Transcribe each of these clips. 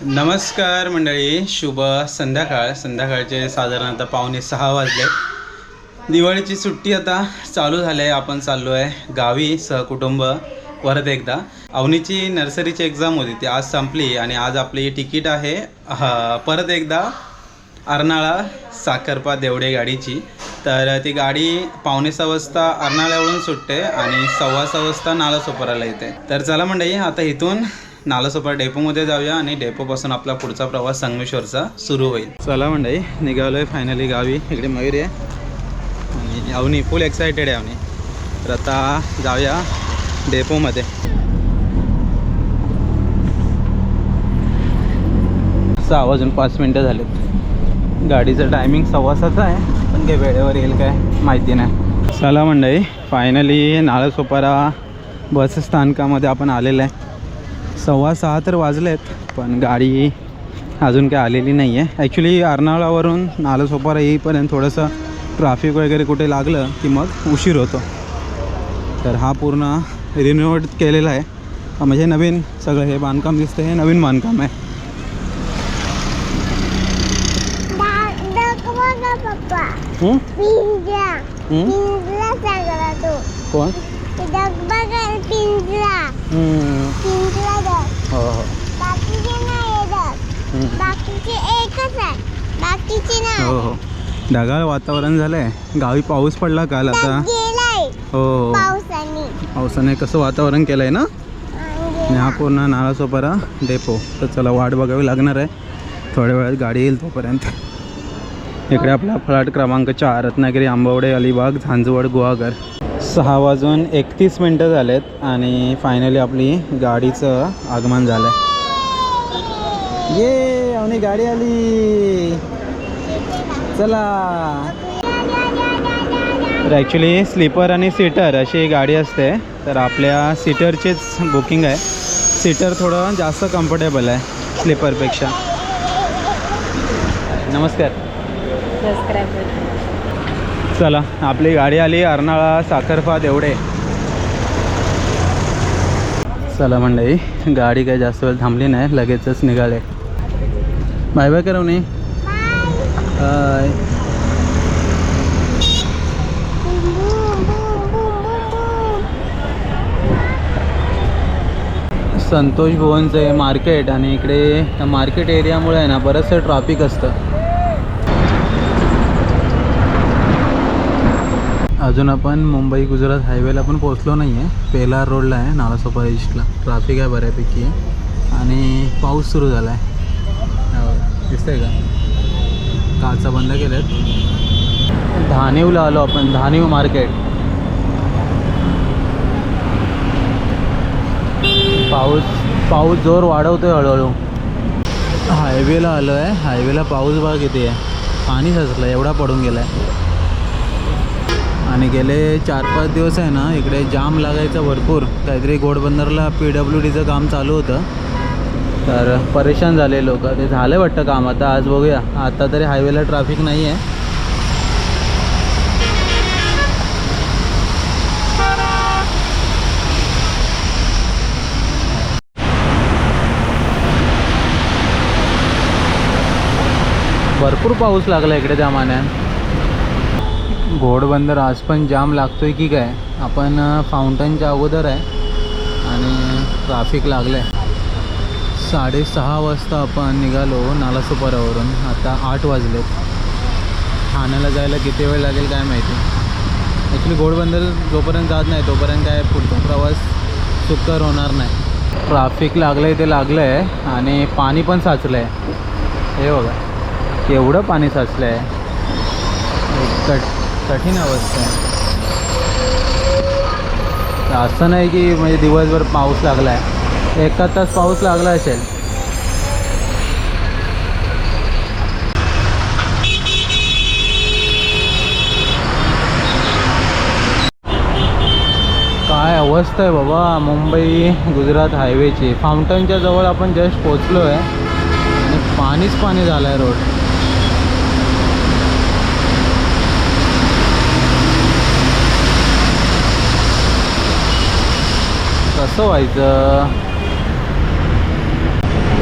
नमस्कार मंडळी शुभ संध्याकाळ. संध्याकाळचे साधारणतः पावणे सहा वाजले. दिवाळीची सुट्टी आता चालू झाली आहे आपण चाललो आहे गावी सहकुटुंब परत एकदा. अवनीची नर्सरीची एक्झाम होती ती आज संपली आणि आज आपली तिकीट आहे हा, परत एकदा अर्नाळा साखरपा देवडे गाडीची. तर ती गाडी पावणे सहा वाजता अर्नाळ्यावरून सुटते आणि सव्वा सहा वाजता नाला सोपराला येते. तर चला मंडळी आता इथून नालासोपारा डेपोमध्ये जाऊया आणि डेपोपासून आपला पुढचा प्रवास संगमेश्वरचा सुरू होईल. चला मंडळी निघालोय फायनली गावी. इकडे मयूर आहे. आणि अवनी फुल एक्सायटेड आहे अवनी. तर आता जाऊया डेपोमध्ये. सहा वाजून पाच मिनटं झालेत. गाडीचं टायमिंग सव्वासाचं आहे पण काही वेळेवर येईल काय माहिती नाही. चला मंडळी फायनली नालासोपारा बस स्थानकामध्ये आपण आलेलं आहे. सव्वा सहा तर वाजलेत पण गाडी अजून काय आलेली नाही आहे ॲक्च्युली अर्नाळावरून नालासोपारा येईपर्यंत थोडंसं ट्रॅफिक वगैरे कुठे लागलं की मग उशीर होतो. तर हा पूर्ण रिनोव्हेट केलेला आहे. म्हणजे नवीन सगळं हे बांधकाम दिसतं हे नवीन बांधकाम आहे. कोण? हं. हो. हो हं. हो हो. ढगाळ वातावरण झालं आहे गावी पाऊस पडला काल आता. गेलाय. हो पावसाने. कसं वातावरण केलं आहे ना आणि हा पूर्ण नाळासोपारा डेपो. तर चला वाट बघावी लागणार आहे. थोड्या वेळात गाडी येईल तोपर्यंत. इकडे आपला फ्लॅट क्रमांक चार रत्नागिरी आंबवडे अलिबाग झांजवड गुहागर. सहा वाजून एकतीस मिनटं झालेत आणि फायनली आपली गाडीचं आगमन झालं आहे ये आणि गाडी आली. चला. तर ॲक्च्युली स्लीपर आणि सीटर अशी गाडी असते. तर आपल्या सीटरचीच बुकिंग आहे. सीटर थोडं जास्त कम्फर्टेबल आहे स्लीपरपेक्षा नमस्कार. चला आपली गाडी आली अर्नाळा साखरफात एवढे चला मंडळी गाडी काही जास्त वेळ थांबली नाही लगेचच निघाले. बाय बाय करू नाही बाय. संतोष भुवनचं आहे मार्केट आणि इकडे मार्केट एरियामुळे आहे ना बरंचसं ट्रॅफिक असतं. अजून आपण मुंबई गुजरात हायवेला पण पोचलो नाही आहे पेलार रोडला आहे नालासोपा ईस्टला ट्राफिक आहे बऱ्यापैकी. आणि पाऊस सुरू झाला आहे हो, दिसतंय का? काचा बंद केल्यात धानेवला आलो आपण धानेव मार्केट पाऊस पाऊस जोर वाढवतोय हळूहळू. हायवेला आलो आहे हायवेला पाऊस बघ किती आहे. पाणी साचलं एवढा पडून गेला आहे आणि गेले चार पाच दिवस आहे ना इकडे जाम लागायचं भरपूर. काहीतरी घोडबंदरला पी डब्ल्यू डीचं काम चालू होतं. तर परेशान झाले लोक. ते झालं वाटतं काम आता आज बघूया. आता तरी हायवेला ट्रॅफिक नाही आहे भरपूर पाऊस लागला इकडे त्या मान्यात घोडबंदर आज पण जाम लागतो आहे की काय? आपण फाउंटनच्या अगोदर आहे आणि ट्रॅफिक लागलं आहे साडेसहा वाजता आपण निघालो नालासोपारावरून आता आठ वाजलेत. ठाण्याला जायला किती वेळ लागेल काय माहिती? ॲक्च्युली घोडबंदर जोपर्यंत जात नाही तोपर्यंत काय पुढचा प्रवास सुकर होणार नाही. ट्रॅफिक लागलं आहे ते लागलं आहे आणि पाणी पण साचलं आहे हे बघा एवढं पाणी साचलं आहे कट कठीण अवस्था आहे. असं नाही की म्हणजे दिवसभर पाऊस लागला आहे एका तास पाऊस लागला असेल. काय अवस्था आहे बाबा मुंबई गुजरात हायवेची फाउंटनच्या जवळ आपण जस्ट पोचलो आहे आणि पाणीच पाणी झालं आहे रोड. कसं व्हायचं?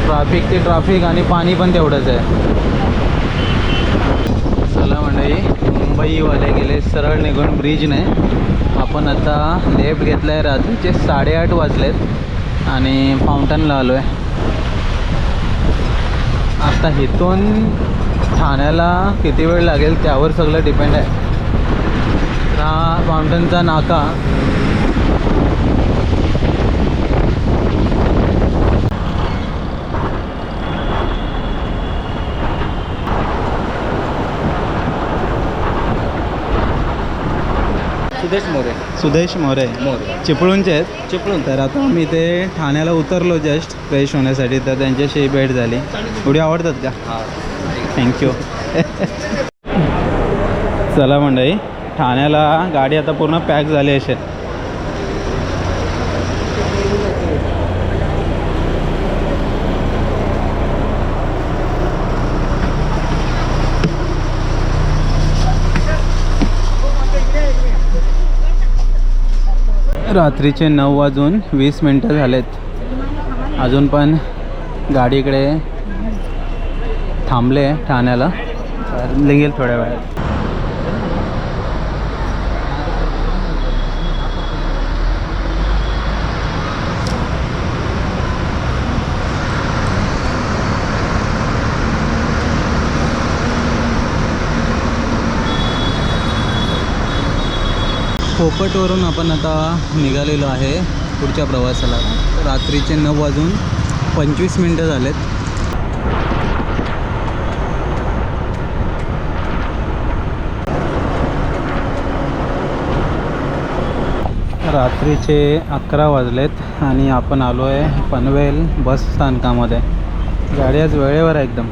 ट्राफिक ते ट्राफिक आणि पाणी पण तेवढंच आहे. चला मंडळी मुंबईवाले गेले सरळ निघून ब्रिजने. आपण आता लेफ्ट घेतला आहे रात्रीचे साडेआठ वाजलेत आणि फाउंटनला आलो आहे आता इथून ठाण्याला किती वेळ लागेल त्यावर सगळं डिपेंड आहे. हा फाउंटनचा नाका सुदेश मोरे. सुदेश मोरे. मोरे. चिपळूणचे आहेत. चिपळूण. तर आता मी ते ठाण्याला उतरलो जस्ट फ्रेश होण्यासाठी तर त्यांच्याशी भेट झाली. एवढी आवडतात का? हा. थँक्यू चला मंडळी ठाण्याला गाडी आता पूर्ण पॅक झाली असेल. रात्रीचे नऊ वाजून वीस मिनटं झालेत. अजून पण गाडीकडे थांबले ठाण्याला. निघेल थोड्या वेळात. पोपटवरून आपण आता निघालेलो आहे पुढच्या प्रवासाला. रात्रीचे नऊ वाजून पंचवीस मिनटं झालेत. रात्रीचे अकरा वाजलेत आणि आपण आलो आहे पनवेल बस स्थानकामध्ये. गाडी आज वेळेवर आहे एकदम.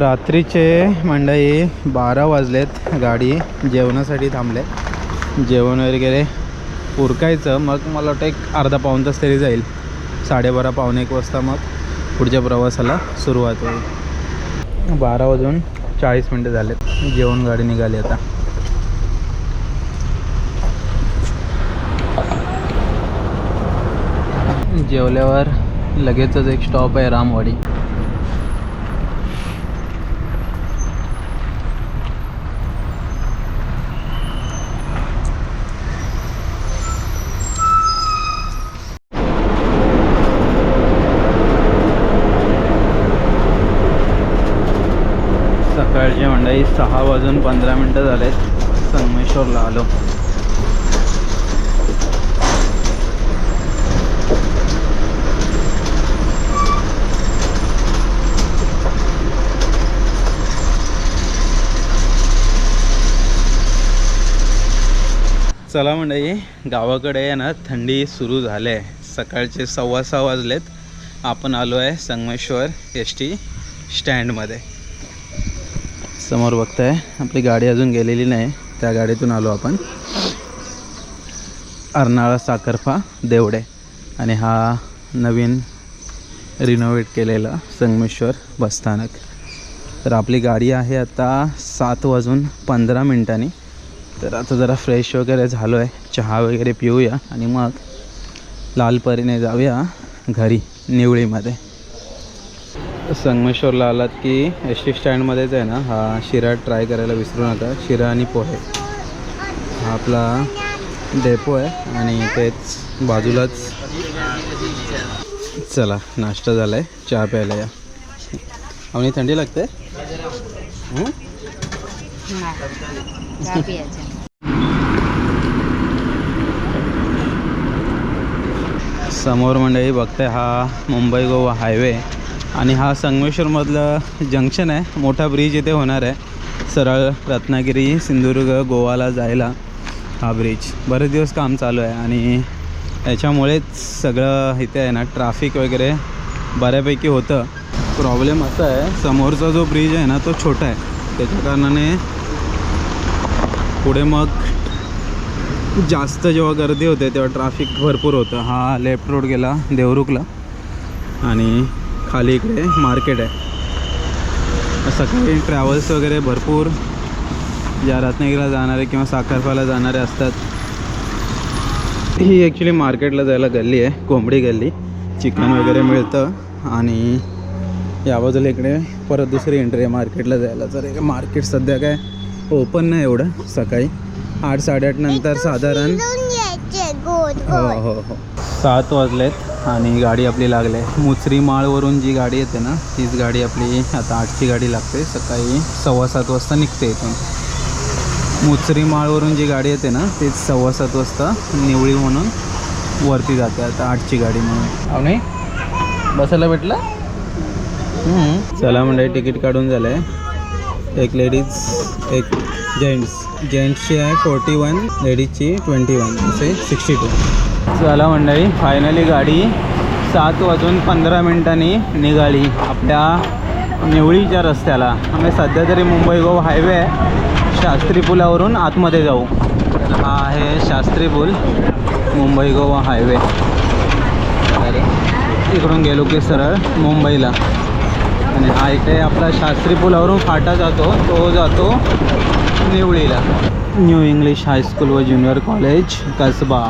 रात्रीचे मंडळी बारा वाजलेत. गाडी जेवणासाठी थांबले. जेवण वगैरे उरकायचं. मग मला वाटतं एक अर्धा पाऊण तास तरी जाईल. साडेबारा पावणे एक वाजता मग पुढच्या प्रवासाला सुरुवात होईल. बारा वाजून चाळीस मिनटं झालेत. जेवण गाडी निघाली आता. जेवल्यावर लगेचच एक स्टॉप आहे रामवाडी. सकाळी सहा वाजून पंधरा मिनटं झालेत संगमेश्वरला आलो. चला मंडळी गावाकडे आहे ना थंडी सुरू झाली आहे सकाळचे सव्वा सहा वाजलेत. आपण आलो आहे संगमेश्वर एस टी स्टँडमध्ये. समोर बघताय. आपली गाडी अजून गेलेली नाही. त्या गाडीतून आलो आपण. अर्नाळा साखरफा देवडे. आणि हा नवीन रिनोव्हेट केलेला संगमेश्वर बसस्थानक तर आपली गाडी आहे आता सात वाजून पंधरा मिनटांनी. तर आता जरा फ्रेश वगैरे झालो आहे चहा वगैरे पिऊया. आणि मग लालपरीने जाऊया घरी निवळीमध्ये. संगमेश्वरला आलात की एस टी स्टँडमध्येच आहे ना? हा शिरा ट्राय करायला विसरू नका. शिरा आणि पोहे. हा आपला डेपो आहे आणि तेच बाजूलाच. चला नाश्ता झाला आहे चहा प्यायला या. आणि थंडी लागते? समोर मंडळी बघते हा मुंबई गोवा हायवे. आणि हा संगमेश्वरमधलं जंक्शन आहे. मोठा ब्रिज इथे होणार आहे. सरळ रत्नागिरी सिंधुदुर्ग गोवाला जायला हा ब्रिज बरेच दिवस काम चालू आहे आणि याच्यामुळेच सगळं इथे आहे ना ट्रॅफिक वगैरे बऱ्यापैकी होतं. प्रॉब्लेम असा आहे समोरचा जो ब्रिज आहे ना तो छोटा आहे. त्याच्या कारणाने पुढे मग जास्त जेव्हा गर्दी होते तेव्हा ट्रॅफिक भरपूर होतं. हा लेफ्ट रोड गेला देवरुखला. आणि खाली इकडे मार्केट आहे. सकाळी ट्रॅव्हल्स वगैरे भरपूर. ज्या रत्नागिरीला जाणारे किंवा साखरपाला जाणारे असतात. ही ॲक्च्युली मार्केटला जायला गल्ली आहे कोंबडी गल्ली. चिकन वगैरे मिळतं. आणि या बाजूला इकडे परत दुसरी एंट्री आहे मार्केटला जायला. तर मार्केट सध्या काय ओपन नाही एवढं सकाळी. आठ साडेआठ नंतर साधारण हो हो हो. सात वाजलेत. आणि गाडी आपली लागली आहे. मुचरी माळवरून जी गाडी येते ना तीच गाडी आपली आता आठची गाडी लागते. सकाळी सव्वा सात वाजता निघते इथून. मुचरी माळवरून जी गाडी येते ना तीच सव्वा सात वाजता निवळी म्हणून वरती जाते. आता आठची गाडी म्हणून. नाही बसायला भेटलं. चला म्हणजे तिकीट काढून झालं आहे एक लेडीज एक जेंट्स. जेंट्सची आहे फोर्टी वन लेडीजची ट्वेंटी वन असे सिक्स्टी टू चला मंडळी फायनली गाडी सात वाजून पंधरा मिनिटांनी निघाली. आपल्या निवळीच्या रस्त्याला. आम्ही सध्या तरी मुंबई गोवा हायवे आहे शास्त्री पुलावरून आतमध्ये जाऊ. तर हा आहे शास्त्री पूल मुंबई गोवा हायवे तर इकडून गेलो की सरळ मुंबईला. आणि हा इकडे आपला शास्त्री पुलावरून फाटा जातो तो जातो निवळीला. न्यू इंग्लिश हायस्कूल व ज्युनियर कॉलेज कसबा.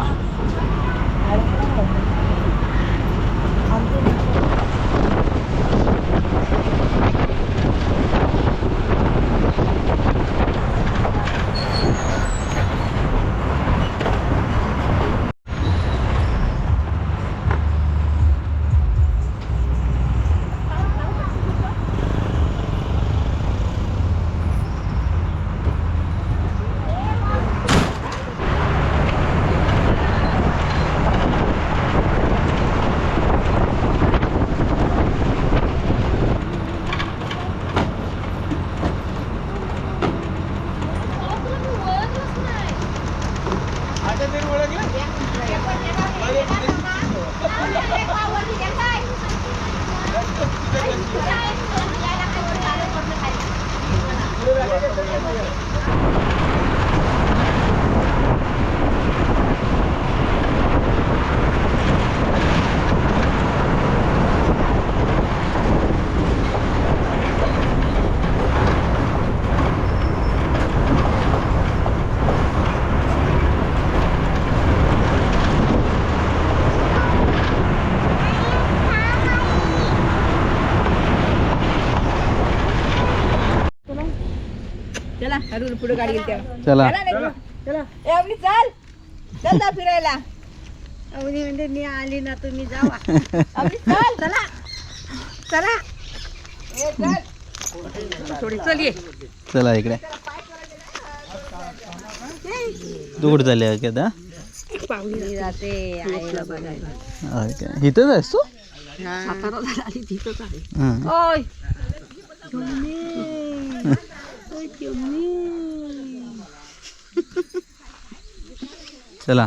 गाडी गेली तेव्हा चला. चला चला. ए अवनी चल. चल जा फिरायला. अवनी म्हणजे मी आली ना तुम्ही जावा. अवनी चल. चला. चला. ए चल. थोडी चल ये. चला इकडे. तू कुठं चालली आहे का पाहुणी. जाते आईला बघायला. ओके. इथंच आहेस तू? सातारा झाला आली तिथंच आहे. हां. ओय. चला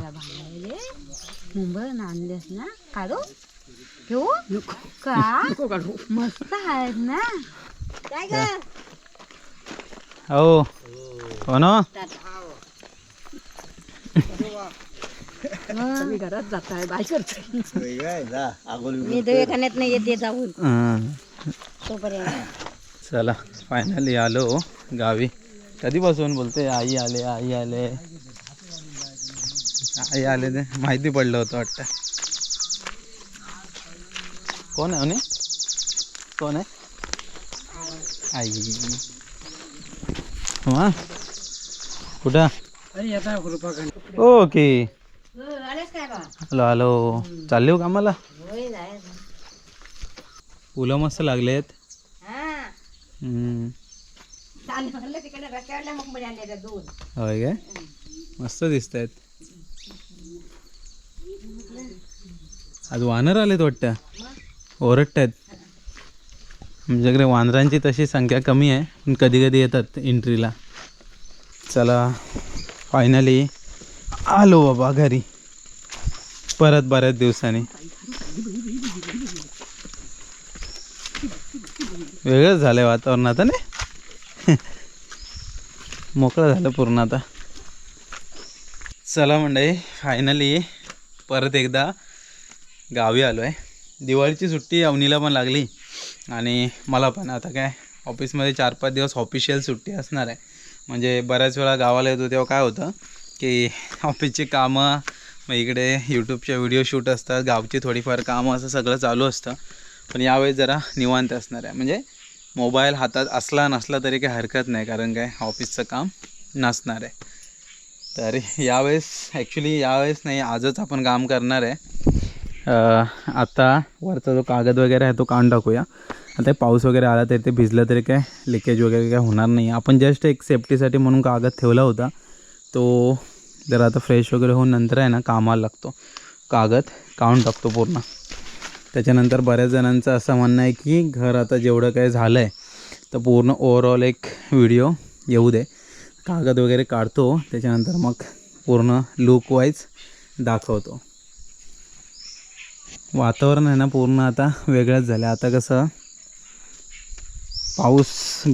मुंबईहून आणलेस ना काढू घेऊ का काढू मस्त आहेत ना काय ग हो. हो ना? मी घरात जात आहे बाय करते मी दवाखान्यात नाही येते जाऊन. हां. तोपर्यंत. चला फायनली आलो गावी. कधीपासून बोलते? आई आले आई आले. आई आले ते माहिती पडलं होतं वाटतं. कोण आहे म्हणे कोण आहे? आई. मा कुठं? ओके. Hello hello. चालले हो कामाला? फुलं मस्त लागलेत. होय काय? मस्त दिसत आहेत आज वानर आलेत वाटतं. ओरडत आहेत आमच्याकडे वानरांची तशी संख्या कमी आहे पण कधी कधी येतात एंट्रीला चला फायनली आलो बाबा घरी. परत बऱ्याच दिवसांनी. वेगळंच आहे वातावरण आता नाही? मोकळं झालं पूर्ण आता. चला मंडळी फायनली परत एकदा गावी आलो आहे दिवाळीची सुट्टी अवनीला पण लागली आणि मला पण. आता काय ऑफिसमध्ये चार पाच दिवस ऑफिशियल सुट्टी असणार आहे. म्हणजे बऱ्याच वेळा गावाला येतो तेव्हा काय होतं की ऑफिसची कामं मग इकडे यूट्यूबचे व्हिडिओ शूट असतात गावची थोडीफार कामं असं सगळं चालू असतं. पण यावेळेस जरा निवांत असणार आहे. म्हणजे मोबाईल हातात असला नसला तरी काही हरकत नाही कारण काय ऑफिसचं काम नसणार आहे. तर यावेळेस ॲक्च्युली यावेळेस नाही आजच आपण काम करणार आहे. आता वरचा जो कागद वगैरे आहे तो काढून टाकूया. आता पाऊस वगैरे आला तरी ते भिजलं तरी काय लिकेज वगैरे काय होणार नाही. आपण जस्ट एक सेफ्टीसाठी म्हणून कागद ठेवला होता. तो जर आता फ्रेश वगैरे होऊन नंतर आहे ना कामाला लागतो. कागद काढून टाकतो पूर्ण. त्याच्यानंतर बऱ्याच जणांचं असं म्हणणं आहे की घर आता जेवढं काय झालं आहे तर पूर्ण ओवरऑल एक व्हिडिओ येऊ दे. कागद वगैरे काढतो त्याच्यानंतर मग पूर्ण लुक वाईज दाखवतो. वातावरण आहे ना पूर्ण आता वेगळंच झालं आता कसं पाऊस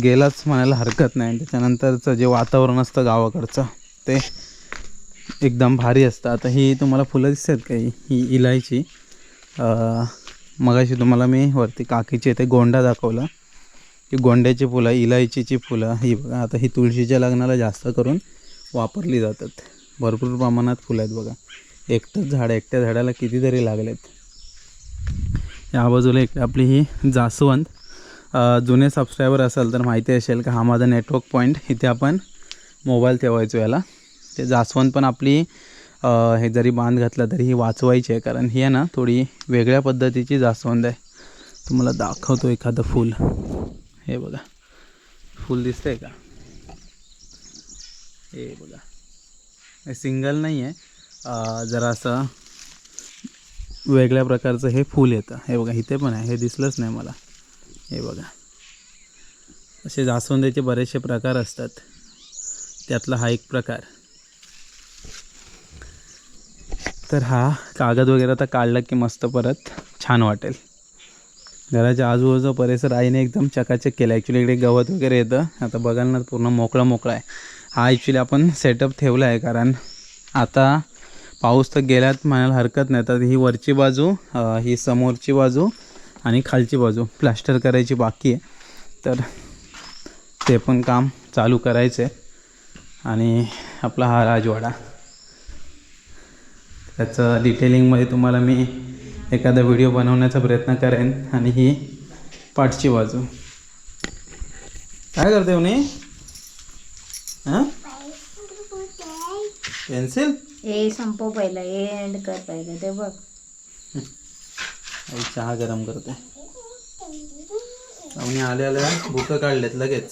गेलाच म्हणायला हरकत नाही. त्याच्यानंतरचं जे वातावरण असतं गावाकडचं ते एकदम भारी असतं. आता ही तुम्हाला फुलं दिसतात काही ही इलायची. मगाशी तुम्हाला मी वरती काकीचे ते गोंडा दाखवला. ही गोंड्याची फुलं इलायचीची फुलं ही बघा आता ही तुळशीच्या लग्नाला जास्त करून वापरली जातात. भरपूर प्रमाणात फुलं आहेत बघा. एकटंच झाड एकट्या झाडाला कितीतरी लागलेत. या बाजूला एक आपली ही जास्वंत जुने सबस्क्रायबर असाल तर माहिती असेल का हा माझा नेटवर्क पॉईंट इथे आपण मोबाईल ठेवायचो याला. ते जास्वंत पण आपली हे जरी बांध घातला तरी ही वाचवायची आहे कारण ही आहे ना थोडी वेगळ्या पद्धतीची जास्वंद आहे. तुम्हाला दाखवतो एखादं फूल. हे बघा. फूल दिसतंय का? हे बघा. हे सिंगल नाही आहे. जरा असं वेगळ्या प्रकारचं हे फूल येतं. हे बघा इथे पण आहे. हे दिसलंच नाही मला. हे बघा. असे जास्वंदाचे बरेचसे प्रकार असतात. त्यातला हा एक प्रकार. तर हा कागद वगैरे आता काढला की मस्त परत छान वाटेल. घराच्या आजूबाजूचा परिसर आईने एकदम चकाचक केला. ॲक्च्युली इकडे गवत वगैरे येतं. आता बघाल ना पूर्ण मोकळा मोकळा आहे. हा ॲक्च्युली आपण सेटअप ठेवला आहे कारण आता पाऊस तर गेल्यात म्हणायला हरकत नाही. तर ही वरची बाजू ही समोरची बाजू आणि खालची बाजू. प्लास्टर करायची बाकी आहे. तर ते पण काम चालू करायचं आहे आणि आपला हा राजवाडा. त्याचं डिटेलिंगमध्ये तुम्हाला मी एखादा व्हिडिओ बनवण्याचा प्रयत्न करेन आणि ही पाठची बाजू. काय करते म्हणे हां? पेन्सिल हे संपव पहिलं हे एंड कर पहिलं ते बघ. आई चहा गरम करते. आम्ही आल्या आल्या बुकं काढलेत लगेच.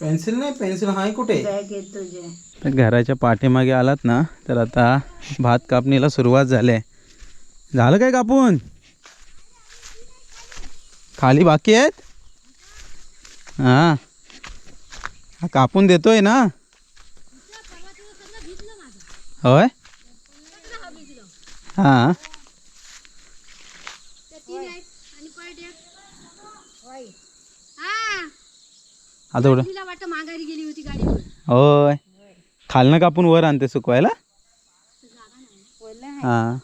पेन्सिल नाही पेन्सिल हाय कुठे? बॅग येत तुझे तर घराच्या पाठीमागे आलात ना तर आता भात कापणीला सुरुवात झाली आहे. झालं काय कापून? खाली बाकी आहेत? हां. हा कापून देतोय ना? होय? हां. आता एवढं तिला वाटतं माघारी गेली होती गाडीवर. होय. खालनं कापून वर आणते सुकवायला? हां.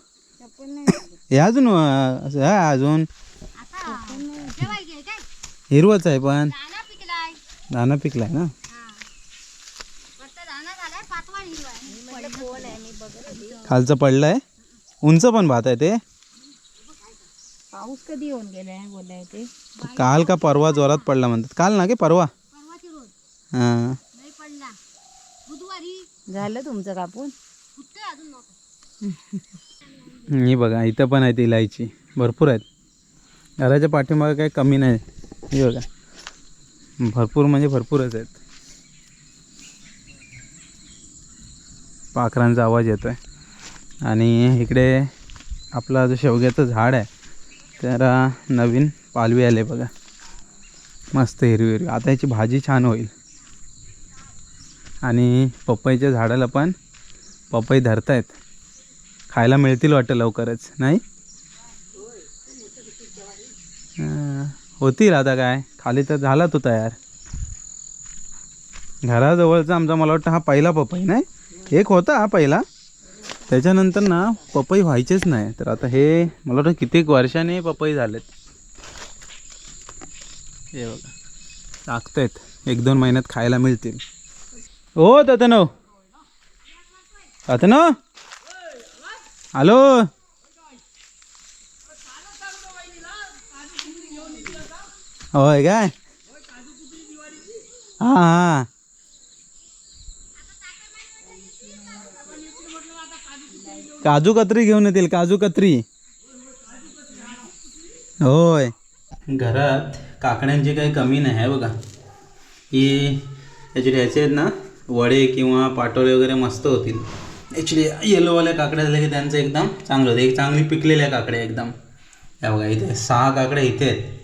हे अजून अं, असं हा अजून. जेवायला घे काय हिरवच आहे पण. दाना पिकलाय. दाना पिकलाय ना? फक्त दाना झालाय पाचवा हिरवा खालचं पडलंय. उंच पण भात आहे ते. पाऊस कधी येऊन गेलाय बोलाय ते. काल का परवा जोरात पडला म्हणतात. काल ना की परवा? हां. नाही पडला बुधवारी झालं तुमचं कापून? फुटतोय अजून नव्हतं ही बघा इथं पण आहेत इलायची. भरपूर आहेत. घराच्या पाठीमागे काही कमी नाही. ही बघा. भरपूर म्हणजे भरपूरच आहेत. पाखरांचा आवाज येतो आहे आणि इकडे आपला जो शेवग्याचं झाड आहे त्याला नवीन पालवी आले बघा. मस्त हिरवी हिरवी. आता याची भाजी छान होईल. आणि पपईच्या झाडाला पण पपई धरतायत. खायला मिळतील वाटतं लवकरच नाही? होतील आता काय? खाली तर झाला तो तयार. घराजवळचा आमचा मला वाटतं हा पहिला पपई नाही? एक होता हा पहिला. त्याच्यानंतर ना पपई व्हायचेच नाही. तर आता हे मला वाटतं कित्येक वर्षाने पपई झालेत. हे बघा. टाकतायत एक दोन महिन्यात खायला मिळतील. हो ततनो ततनो हॅलो. होय काय? हा काजू कत्री घेऊन येतील काजू कत्री. होय. घरात काकड्यांची काही कमी नाही आहे बघा. ही याचे घ्यायचे आहेत ना वडे किंवा पाटोळे वगैरे मस्त होतील. ॲक्च्युली येलोवाल्या काकड्या झाल्या की त्यांचं एकदम चांगलं होतं. एक चांगली पिकलेल्या काकड्या एकदम. या बघा इथे सहा काकड्या इथे आहेत.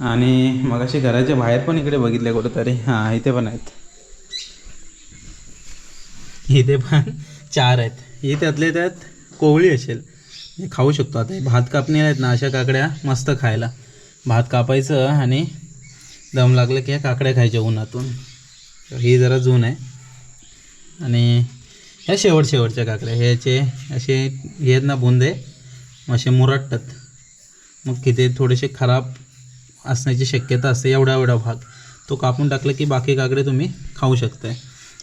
आणि मग अशी घराच्या बाहेर पण इकडे बघितले कुठंतरी. हां इथे पण आहेत. इथे पण चार आहेत. हे त्यातले त्यात कोवळी असेल. हे खाऊ शकतो. आता हे भात कापणी आहेत ना अशा काकड्या मस्त खायला. भात कापायचं आणि दम लागलं की ह्या काकड्या खायच्या उन्हातून. तर ही जरा जून आहे. आणि ह्या शेवट शेवटच्या काकड्या ह्याचे असे हे आहेत ना बुंदे मग असे मुरटतात. मग किती थोडेसे खराब असण्याची शक्यता असते एवढा एवढा भाग. तो कापून टाकला की बाकी काकडे तुम्ही खाऊ शकताय.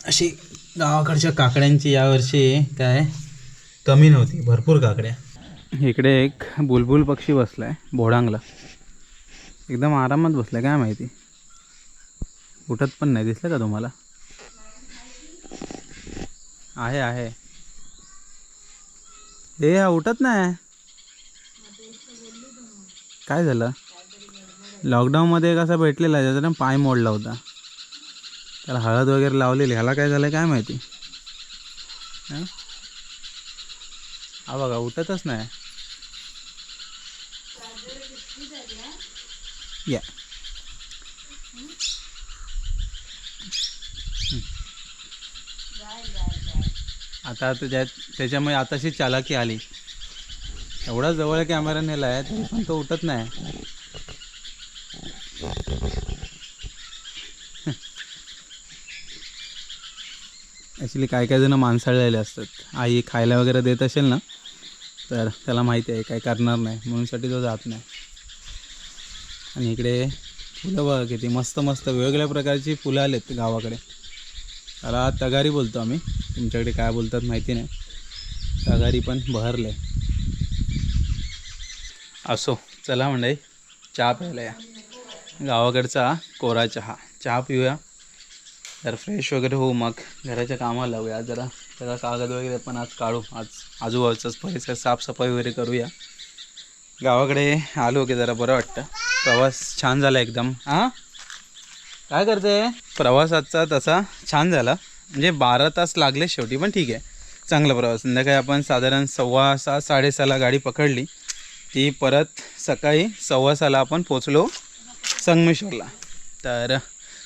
अशी गावाकडच्या काकड्यांची यावर्षी काय कमी नव्हती भरपूर काकड्या. इकडे एक बुलबुल पक्षी बसला आहे बोडांगला एकदम आरामात बसलाय काय माहिती. उठत पण नाही. दिसलं का तुम्हाला? आहे आहे. हे हा उठत नाही? काय झालं? लॉकडाऊनमध्ये कसा भेटलेला आहे? त्याचा पाय मोडला होता. त्याला हळद वगैरे लावलेली. ह्याला काय झालं काय माहिती? हा बघा उठतच नाही. या. आता त्याच्यामुळे आताशी चालाकी आली. एवढा जवळ कॅमेरा नेला आहे तरी पण तो उठत नाही. ॲक्च्युली काय काय जण माणसाळलेले असतात. आई खायला वगैरे देत असेल ना तर त्याला माहिती आहे काय करणार नाही. म्हणूनसाठी तो जात नाही. आणि इकडे फुलं बघा किती मस्त मस्त वेगवेगळ्या प्रकारची फुलं आलेत गावाकडे. त्याला तगारी बोलतो आम्ही. तुमच्याकडे काय बोलतात माहिती नाही. तगारी पण बहरले असो चला म्हणजे चहा प्यायला या. गावाकडचा कोरा चहा. चहा पिऊया. तर फ्रेश वगैरे होऊ मग. घराच्या कामाला लावूया. जरा त्याचा कागद वगैरे पण आज काढू. आज आजूबाजूचाच परिसर साफसफाई वगैरे करूया. गावाकडे आलो की जरा बरं वाटतं. प्रवास छान झाला एकदम. हां? काय करते? प्रवासाचा तसा छान झाला. म्हणजे बारा तास लागले शेवटी पण ठीक आहे. चांगला प्रवास. संध्याकाळी आपण साधारण सव्वा सहा साडेसहाला गाडी पकडली. ती परत सकाळी सव्वा सहाला आपण पोचलो संगमेश्वरला. तर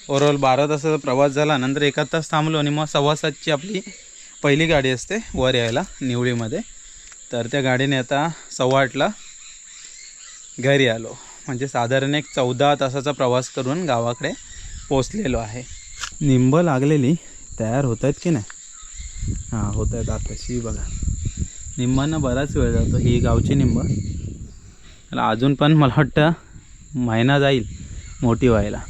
ओव्हरऑल बारा तासाचा प्रवास झाला. नंतर एका तास थांबलो आणि मग सव्वा सातची आपली पहिली गाडी असते वर यायला निवळीमध्ये तर त्या गाडीने आता सव्वा आठला घरी आलो. म्हणजे साधारण एक चौदा तासाचा प्रवास करून गावाकडे पोचलेलो आहे. निंब लागलेली. तयार होत आहेत की नाही? हां होत आहेत आताशी बघा. निंबांना बराच वेळ जातो ही गावची निंब. अजून पण मला वाटतं महिना जाईल मोठी व्हायला.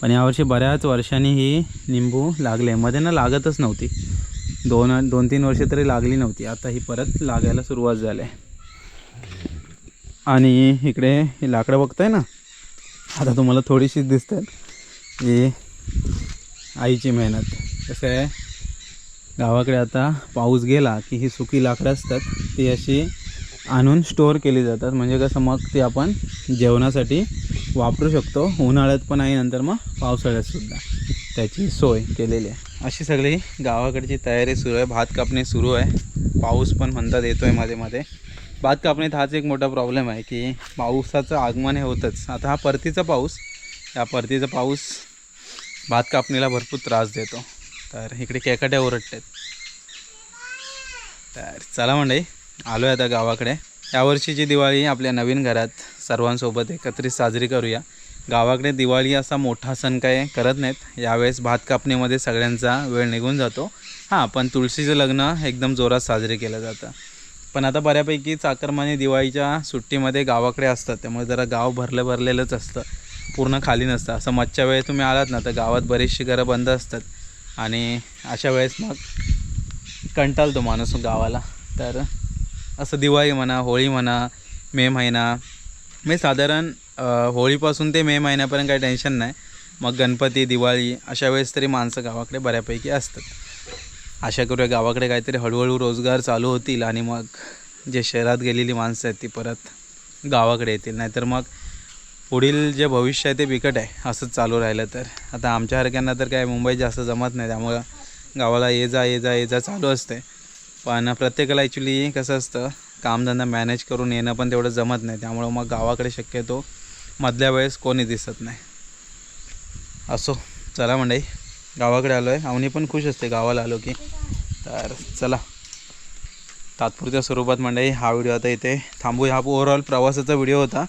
पण यावर्षी बऱ्याच वर्षांनी ही निंबू लागले. मध्ये ना लागतच नव्हती. दोन दोन तीन वर्षे तरी लागली नव्हती. आता ही परत लागायला सुरुवात झाली. आहे आणि इकडे हे लाकडं बघताय ना? आता तुम्हाला थोडीशीच दिसतात. ही आईची मेहनत. कसं आहे? गावाकडे आता पाऊस गेला की ही सुकी लाकडं असतात ती अशी आणून स्टोअर केली जातात. म्हणजे कसं मग ती आपण जेवणासाठी वापरू शकतो. उन्हाळ्यात पण आहे नंतर मग पावसाळ्यातसुद्धा त्याची सोय केलेली आहे. अशी सगळी गावाकडची तयारी सुरू आहे. भात कापणी सुरू आहे. पाऊस पण म्हणतात येतो आहे मध्ये मध्ये. भात कापणीत हाच एक मोठा प्रॉब्लेम आहे की पावसाचं आगमन हे होतंच. आता हा परतीचा पाऊस. या परतीचा पाऊस भात कापणीला भरपूर त्रास देतो. तर इकडे केकाट्या ओरडतात तर चला म्हणजे आलो आहे आता गावाकडे. यावर्षीची दिवाळी आपल्या नवीन घरात सर्वांसोबत एकत्रित साजरी करूया. गावाकडे दिवाळी असा मोठा सण काय करत नाहीत. यावेळेस भात कापणीमध्ये सगळ्यांचा वेळ निघून जातो. हां पण तुळशीचं लग्न एकदम जोरात साजरे केलं जातं. पण आता बऱ्यापैकी चाकरमाने दिवाळीच्या सुट्टीमध्ये गावाकडे असतात. त्यामुळे जरा गाव भरलं भरलेलंच असतं. पूर्ण खाली नसतं. असं मच्छा वेळेस तुम्ही आलात ना तर गावात बरीचशी घरं बंद असतात. आणि अशा वेळेस मग कंटाळतो माणूस गावाला. तर असं दिवाळी म्हणा होळी म्हणा मे महिना मी साधारण होळीपासून ते मे महिन्यापर्यंत काही टेन्शन नाही. मग गणपती दिवाळी अशा वेळेस तरी माणसं गावाकडे बऱ्यापैकी असतात. आशा करूया गावाकडे काहीतरी हळूहळू रोजगार चालू होतील आणि मग जे शहरात गेलेली माणसं आहेत ती परत गावाकडे येतील. नाहीतर मग पुढील जे भविष्य आहे ते बिकट आहे असंच चालू राहिलं तर. आता आमच्यासारख्यांना तर काय मुंबईत जास्त जमत नाही त्यामुळं गावाला ये जा ये जा ये जा चालू असते. पण प्रत्येकाला ॲक्च्युली कसं असतं कामधंदा मॅनेज करून येणं पण तेवढं जमत नाही त्यामुळं मग गावाकडे शक्यतो मधल्या वेळेस कोणी दिसत नाही. असो चला मंडई गावाकडे आलो आहे अवनी पण खुश असते गावाला आलो की. तर चला. तात्पुरत्या स्वरूपात मंडई हा व्हिडिओ आता इथे थांबू हा ओव्हरऑल प्रवासाचा व्हिडिओ होता.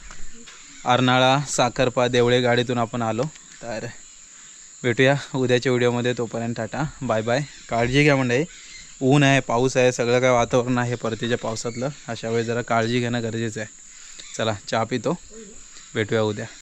अर्नाळा साखरपा देवळे गाडीतून आपण आलो. तर भेटूया उद्याच्या व्हिडिओमध्ये. तोपर्यंत टाटा. Bye bye. काळजी घ्या म्हणजे ऊन आहे पाऊस आहे सगळं काय वातावरण आहे परतीच्या पावसातलं. अशा वेळी जरा काळजी घेणं गरजेचं आहे. चला चहा पितो. भेटूया उद्या.